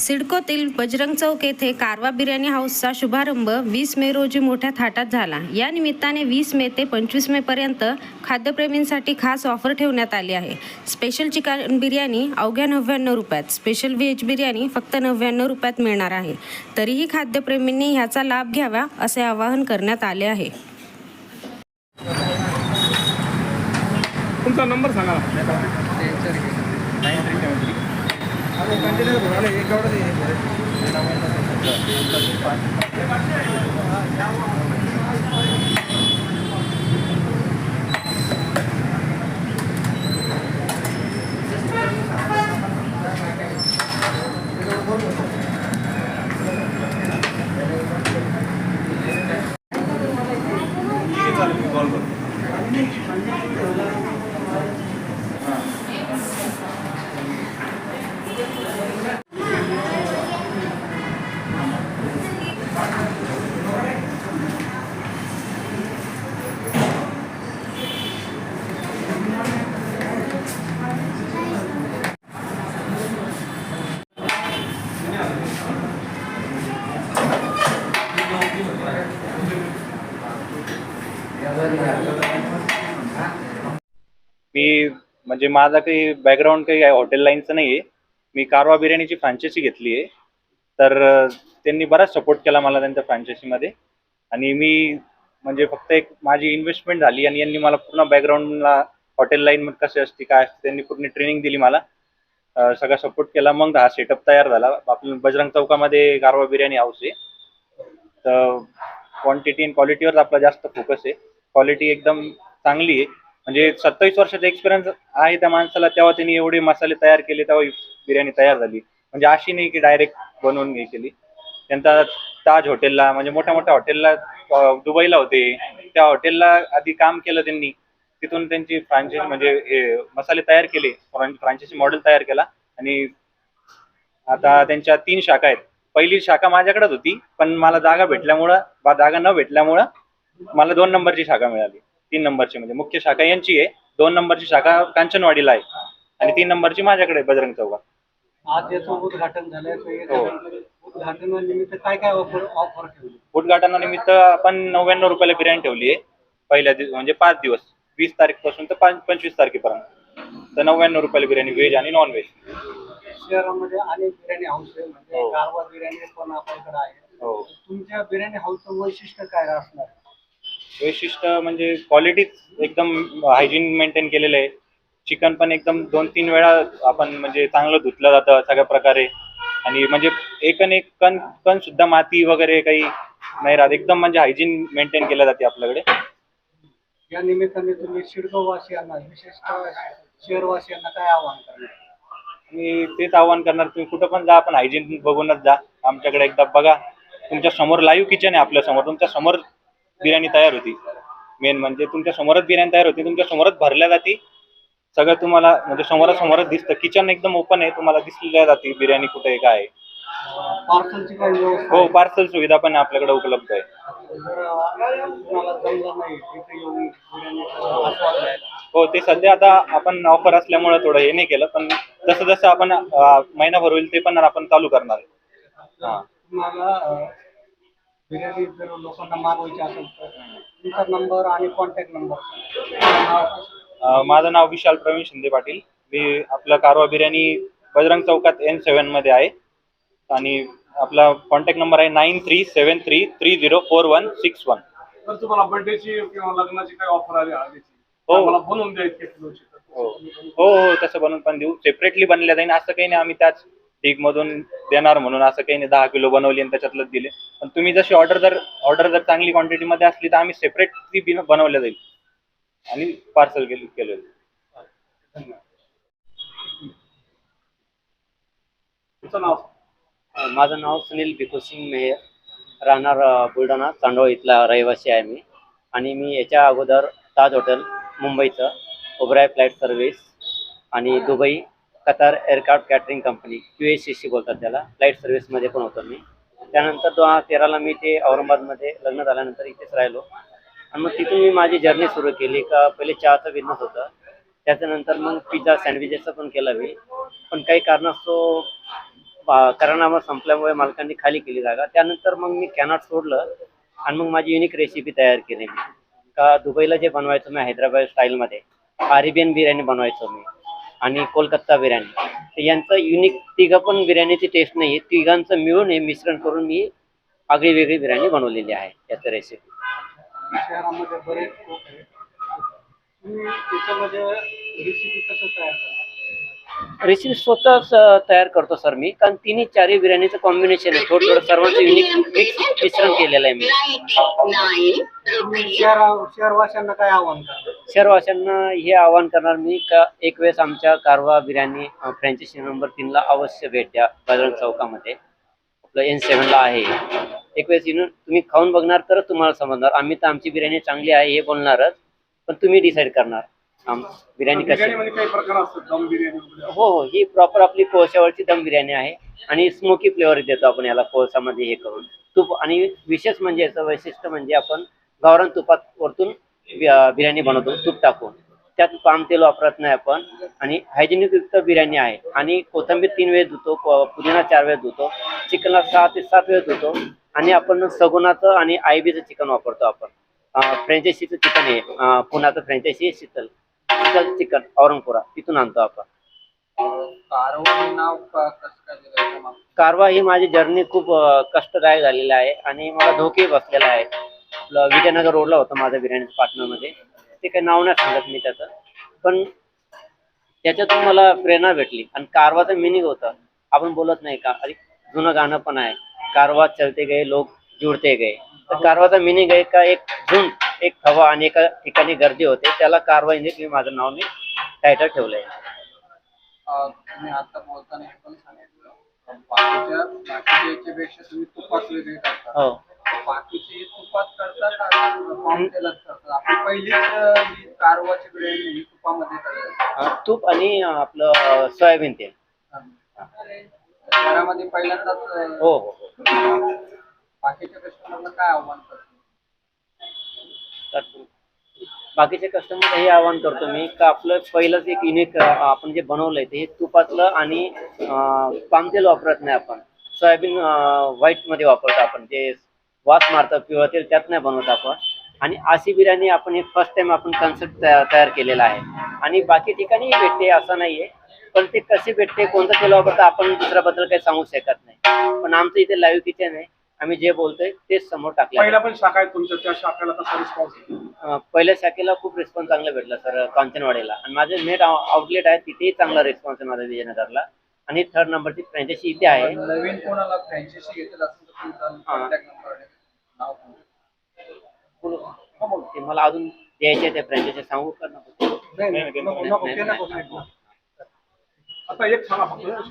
सिडकोतील बजरंग चौक येथे कारवा बिर्याणी हाऊसचा शुभारंभ वीस मे रोजी मोठ्या थाटात झाला. या निमित्ताने वीस मे ते पंचवीस मे पर्यंत खाद्यप्रेमींसाठी खास ऑफर ठेवण्यात आली आहे. स्पेशल चिकन बिर्याणी अवघ्या नव्याण्णव रुपयात स्पेशल व्हेज बिर्याणी फक्त नव्याण्णव रुपयात मिळणार आहे. तरीही खाद्यप्रेमींनी ह्याचा लाभ घ्यावा असे आवाहन करण्यात आले आहे. तुमचा नंबर सांगा கண்டினியூ வேலை ஏற்காடு मी म्हणजे माझा काही बॅकग्राऊंड काही हॉटेल लाईनचं नाही आहे मी कारवा बिर्याणीची फ्रँचायसी घेतली आहे. तर त्यांनी बराच सपोर्ट केला मला त्यांच्या फ्रँचायसीमध्ये आणि मी म्हणजे फक्त एक माझी इन्व्हेस्टमेंट झाली आणि यांनी मला पूर्ण बॅकग्राऊंडला हॉटेल लाईन कसे असते काय असते त्यांनी पूर्ण ट्रेनिंग दिली मला. सगळा सपोर्ट केला. मग हा सेटअप तयार झाला. आपल्या बजरंग चौकामध्ये गारवा बिर्याणी हाऊस आहे. तर क्वांटिटी आणि क्वालिटीवर आपला जास्त फोकस आहे. क्वालिटी एकदम चांगली आहे. म्हणजे सत्तावीस वर्षाचा एक्सपिरियन्स आहे त्या माणसाला तेव्हा त्यांनी एवढे मसाले तयार केले तेव्हा बिर्याणी तयार झाली. म्हणजे अशी नाही की डायरेक्ट बनवून हे केली. त्यांचा ताज हॉटेलला म्हणजे मोठ्या मोठ्या हॉटेलला दुबईला होते. त्या हॉटेलला आधी काम केलं त्यांनी. तिथून त्यांची फ्रांचायसी म्हणजे मसाले तयार केले. फ्रांचायसी मॉडेल तयार केला. आणि आता त्यांच्या तीन शाखा आहेत. पहिली शाखा माझ्याकडेच होती पण मला जागा भेटल्यामुळं बा जागा न भेटल्यामुळं मला दोन नंबरची शाखा मिळाली. तीन नंबरची म्हणजे मुख्य शाखा यांची आहे. दोन नंबरची शाखा कांचनवाडीला आहे. आणि तीन नंबरची माझ्याकडे आहे बजरंग चौकात आज याचं उद्घाटन झालंय. तर हो. उद्घाटनानिमित्त काय काय ऑफर ऑफर ठेवली? उद्घाटनानिमित्त आपण नव्याण्णव रुपयाला बिर्याणी ठेवली आहे. पहिल्या दिवस म्हणजे पाच दिवस. वीस तारीखपासून तर पाच पंचवीस तारखेपर्यंत. तर नव्याण्णव रुपयाला बिर्याणी व्हेज आणि नॉन व्हेज शहरामध्ये अनेक बिर्याणी हाऊस आहे. म्हणजे हो. गारवा बिर्याणी पण आपल्याकडे आहे. हो. तुमच्या बिर्याणी हाऊसचं वैशिष्ट्य काय असणार? वैशिष्ट्य म्हणजे क्वालिटीच एकदम हायजीन मेंटेन केलेलं आहे. चिकन पण एकदम दोन तीन वेळा आपण म्हणजे चांगलं धुतलं जातं सगळ्या प्रकारे. आणि म्हणजे एकन एक कण कण सुद्धा माती वगैरे काही नाही राहत. एकदम म्हणजे हायजीन मेंटेन केलं जाते आपल्याकडे. या निमित्ताने तुम्ही शिडगाववासियांना विशेषतः शहरवासियांना काय आवाहन करणार मी तेच आव्हान करणार तुम्ही कुठं पण जा आपण हायजीन बघूनच जा. आमच्याकडे एकदा बघा. तुमच्यासमोर लाईव्ह किचन आहे आपल्यासमोर. तुमच्यासमोर बिर्याणी तयार होती. मेन म्हणजे तुमच्या समोरच बिर्याणी तयार होती तुमच्या समोरच भरल्या जाती. सगळं तुम्हाला म्हणजे समोरासमोरच दिसतं. किचन एकदम ओपन आहे तुम्हाला दिसल्या जाते बिर्याणी कुठे काय. पार्सलची व्यवस्था हो? पार्सल सुविधा पण आपल्याकडे उपलब्ध आहे. हो ते सध्या आता आपण ऑफर असल्यामुळे थोडं हे नाही केलं पण जसं जसं आपण महिनाभर होईल ते पण आपण चालू करणार आहे. हां. बिर्याणी जर लोकांना मागवायची असेल तर तुमचा नंबर आणि कॉन्टॅक्ट नंबर अ, माझं नाव विशाल प्रवीण शिंदे पाटील. मी आपलं कारवा बिर्याणी बजरंग चौकात एन सेवनमध्ये आहे. आणि आपला कॉन्टॅक्ट नंबर आहे nine three seven three three zero four one six one तर तुम्हाला बर्थडेची किंवा लग्नाची काय ऑफर आली हो. मला बनवून द्या इतके किलोची तर. हो. हो हो तसं बनवून पण देऊ. सेपरेटली बनल्या जाईल असं काही नाही आम्ही त्याच मधून देणार म्हणून. असं काही नाही दहा किलो बनवली आणि त्याच्यातलंच दिले. पण तुम्ही जशी ऑर्डर जर ऑर्डर जर चांगली क्वांटिटीमध्ये असली तर आम्ही सेपरेटली बनवल्या जाईल. आणि पार्सल केलं केलं जाईल. तुमचं नाव? माझं नाव सुनील भिकुसिंग मेहर. राहणार बुलढाणा चांडोळ इथला रहिवासी आहे मी. आणि मी याच्या अगोदर ताज हॉटेल मुंबईचं ओबराय फ्लाईट सर्व्हिस आणि Dubai Qatar aircraft catering company Q S C C बोलतात त्याला. फ्लाईट सर्व्हिसमध्ये पण होतो मी. त्यानंतर दोन हजार तेराला मी ते औरंगाबादमध्ये लग्न झाल्यानंतर इथेच राहिलो. आणि मग तिथून मी माझी जर्नी सुरू केली. का पहिले चहाचा बिझनेस होता. त्याच्यानंतर मग पिझ्झा सँडविचेसचं पण केलं मी. पण काही कारणास्तव अं, संपल्यामुळे मालकांनी खाली केली जागा. त्यानंतर मग मी कॅनॉट सोडलं. आणि मग माझी युनिक रेसिपी तयार केली मी. का दुबईला जे बनवायचो मी हैदराबाद स्टाईलमध्ये अरेबियन बिर्याणी बनवायचो मी. आणि कोलकाता बिर्याणी. यांचं युनिक तिघं पण बिर्याणीची टेस्ट नाही आहे तिघांचं मिळून हे मिश्रण करून मी आगळी वेगळी बिर्याणी बनवलेली आहे याचं रेसिपी शहरामध्ये बरेच लोक आहेत. तुम्ही त्याच्यामध्ये रेसिपी कसं तयार करता? रेसिपी स्वतःच अं, तयार करतो सर मी कारण तिन्ही चारही बिर्याणीचं कॉम्बिनेशन आहे. थोडं थोडं सर्वांचं युनिक मिक्स मिश्रण केलेलं आहे मी. शहरा काय आव्हान करता? शहरवासियांना हे आवाहन करणार मी का एक वेळेस आमच्या कारवा बिर्याणी फ्रँचायसी नंबर तीनला अवश्य भेट द्या बजरंग चौकामध्ये. आपलं एन सेवनला आहे. एक वेळेस येऊन तुम्ही खाऊन बघणार तरच तुम्हाला समजणार. आम्ही तर आमची बिर्याणी चांगली आहे हे बोलणारच पण तुम्ही डिसाईड करणार. आम बिर्याणी कशी? हो हो. ही प्रॉपर आपली कोळशावरची दम बिर्याणी आहे आणि स्मोकी फ्लेवर देतो आपण याला कोळसामध्ये हे करून. तूप आणि विशेष म्हणजे याचं वैशिष्ट्य म्हणजे आपण गावरान तुपात वरतून बिर्याणी बनवतो तूप टाकून. त्यात पाम तेल वापरत नाही आपण आणि हायजेनिक युक्त बिर्याणी आहे. आणि कोथिंबीर तीन वेळ धुतो पुदिना चार वेळ धुतो चिकनला सहा ते सात वेळ धुतो आणि आपण सगुणाचं आणि आयबीचं चिकन वापरतो आपण. फ्रँचायसीचं चिकन आहे. पुण्याचं फ्रँचायसी शीतल. शीतल चिकन औरंगपुरा. तिथून आणतो आपण? कारवा ही माझी जर्नी खूप कष्टदायक झालेली आहे आणि मला धोके बसलेला आहे. आपलं विजयनगर रोडला होतं माझं बिर्याणी पार्टनरमध्ये ते काही नाव नाही सांगत मी त्याचं. पण त्याच्यातून मला प्रेरणा भेटली. आणि कारवाचं मिनिंग होतं. आपण बोलत नाही का? अरे जुनं गाणं पण आहे. कारवा चलते गए लोक जुळते गए. तर कारवाचा मिनिंग आहे का? एक झुंड एक हवा आणि एका ठिकाणी गर्दी होते. त्याला कारवा इंजिन मी माझं नाव मी टायटल ठेवलं आहे अं, तुम्ही आता बोलताना हे पण सांगितलं. बाकीच्या बाकीच्या याच्यापेक्षा तुम्ही तुपात वेगळे करता. हो. बाकीचे तुपात करतात आणि पाम तेलात करतात. आपली पहिलीच कारवाची बिर्याणी ही तुपामध्ये करतात. तूप आणि आपलं सोयाबीन तेल. शहरामध्ये पहिल्यांदाच अं, हो हो हो. बाकीच्या कस्टमरला काय आव्हान करतो? तर बाकीचे कस्टमर हे आवाहन करतो मी का आपलं पहिलंच एक युनिक आपण जे बनवलंय ते हे तुपातलं आणि पाम तेल वापरत नाही आपण. सोयाबीन व्हाईटमध्ये वापरतो आपण जे वास मारतं पिवळं तेल त्यात नाही बनवत आपण. आणि अशी बिर्याणी आपण एक फर्स्ट टाइम आपण कन्सेप्ट तयार केलेला आहे. आणि बाकी ठिकाणी भेटते असं नाहीये. पण ते कसे भेटते कोणतं तेल वापरतं आपण दुसऱ्याबद्दल काही सांगू शकत नाही. पण आमचं इथे लाईव्ह किचन आहे. आम्ही जे बोलतोय तेच समोर टाकलं पहिला पण शाखा आहे तुमच्या त्या शाखेला कसा रिस्पॉन्स अं, पहिल्या शाखेला खूप रिस्पॉन्स चांगला भेटला सर कांचनवाडीला. आणि माझं नेट आउटलेट आहे तिथेही चांगला रिस्पॉन्स आहे माझा विजयनगरला. आणि थर्ड नंबरची फ्रँचायसी इथे आहे. नवीन कोणाला फ्रँचायसी घेतलं असेल तर तुमचा हा. कॉन्टॅक्ट नंबर नाव बोलू. ते मला अजून द्यायचे ते फ्रँचायसी सांगू का नको? नाही, नको नको ते नको सांगू. आता एक सांगा फक्त